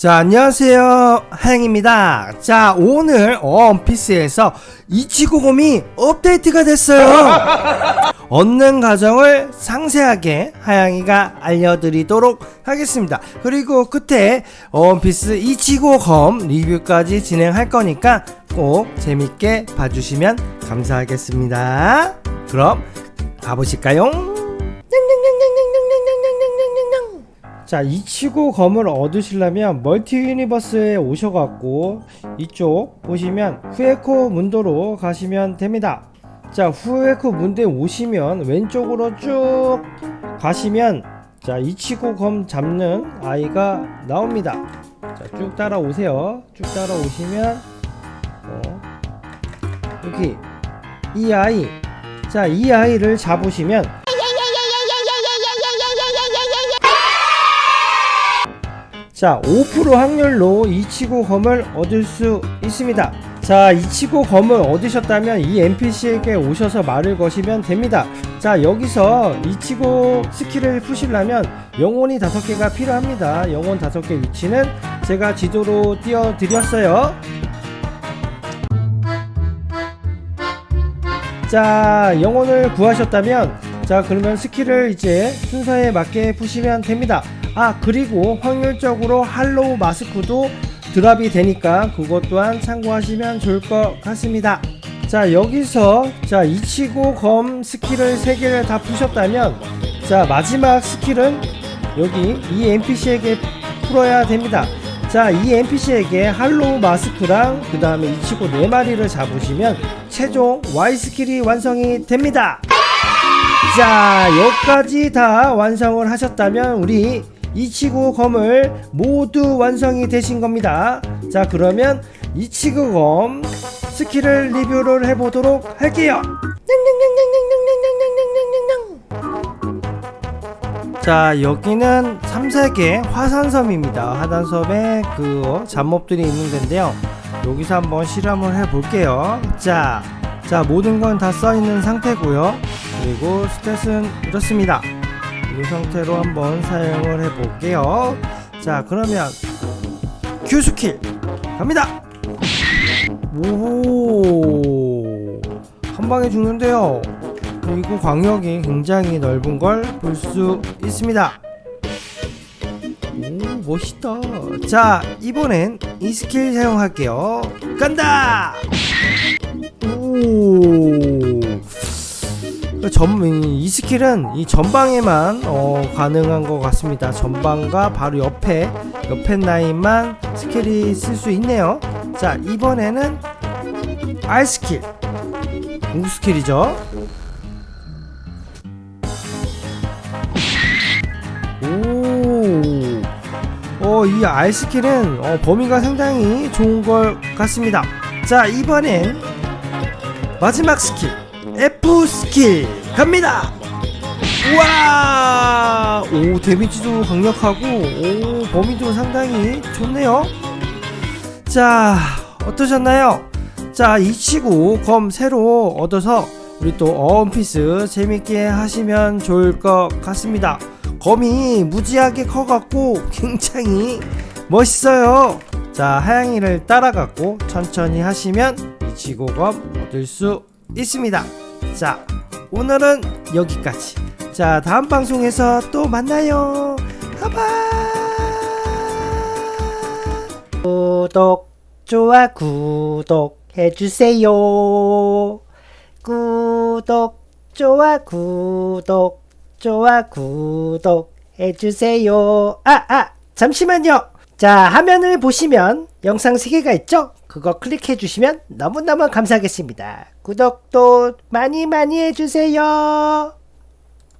자, 안녕하세요. 하영입니다. 자, 오늘 원피스에서 이치고곰이 업데이트가 됐어요. 얻는 과정을 상세하게 하양이가 알려드리도록 하겠습니다. 그리고 끝에 원피스 이치고검 리뷰까지 진행할 거니까 꼭 재밌게 봐주시면 감사하겠습니다. 그럼 가보실까요? 자, 이치고 검을 얻으시려면 멀티 유니버스에 오셔갖고 이쪽 보시면 후에코 문도로 가시면 됩니다. 자, 후에코 문도에 오시면 왼쪽으로 쭉 가시면 자, 이치고 검 잡는 아이가 나옵니다. 자, 쭉 따라오세요. 쭉 따라오시면 어, 여기 이 아이 자, 이 아이를 잡으시면 자, 5% 확률로 이치고 검을 얻을 수 있습니다. 자, 이치고 검을 얻으셨다면 이 NPC에게 오셔서 말을 거시면 됩니다. 자, 여기서 이치고 스킬을 푸시려면 영혼이 5개가 필요합니다. 영혼 5개 위치는 제가 지도로 띄워드렸어요. 자, 영혼을 구하셨다면 자, 그러면 스킬을 이제 순서에 맞게 푸시면 됩니다. 아, 그리고 확률적으로 할로우 마스크도 드랍이 되니까 그것 또한 참고하시면 좋을 것 같습니다. 자, 여기서 자, 이치고 검 스킬을 3개를 다 푸셨다면 자, 마지막 스킬은 여기 이 NPC에게 풀어야 됩니다. 자, 이 NPC에게 할로우 마스크랑 그 다음에 이치고 4마리를 잡으시면 최종 Y 스킬이 완성이 됩니다. 자, 여기까지 다 완성을 하셨다면 우리 이치고 검을 모두 완성이 되신 겁니다. 자, 그러면 이치고 검 스킬을 리뷰를 해보도록 할게요. 자, 여기는 3, 4개 화산섬입니다. 화산섬에 그 잡몹들이 있는 데인데요. 여기서 한번 실험을 해 볼게요. 자, 자, 모든 건 다 써있는 상태고요. 그리고 스탯은 이렇습니다. 이 상태로 한번 사용을 해볼게요. 자, 그러면 Q 스킬 갑니다. 오, 한 방에 죽는데요. 그리고 광역이 굉장히 넓은 걸 볼 수 있습니다. 오, 멋있다. 자, 이번엔 이 스킬 사용할게요. 간다! 오. 전, 이 스킬은 이 전방에만 어, 가능한 것 같습니다. 전방과 바로 옆에 옆에 라인만 스킬이 쓸 수 있네요. 자 이번에는 R 스킬 공 스킬이죠. 오, 어, 이 R 스킬은 어, 범위가 상당히 좋은 것 같습니다. 자 이번엔 마지막 스킬 F 스킬 갑니다. 우와! 오 데미지도 강력하고 오 범위도 상당히 좋네요. 자 어떠셨나요? 자 이 치고 검 새로 얻어서 우리 또 어원피스 재밌게 하시면 좋을 것 같습니다. 검이 무지하게 커갖고 굉장히 멋있어요. 자 하양이를 따라갖고 천천히 하시면 이치고 검 얻을 수 있습니다. 자, 오늘은 여기까지. 자, 다음 방송에서 또 만나요. 하바. 구독, 좋아, 구독 해주세요. 구독, 좋아, 구독, 좋아, 구독 해주세요. 아, 아, 잠시만요. 자, 화면을 보시면 영상 3개가 있죠? 그거 클릭해 주시면 너무너무 감사하겠습니다. 구독도 많이 많이 해주세요.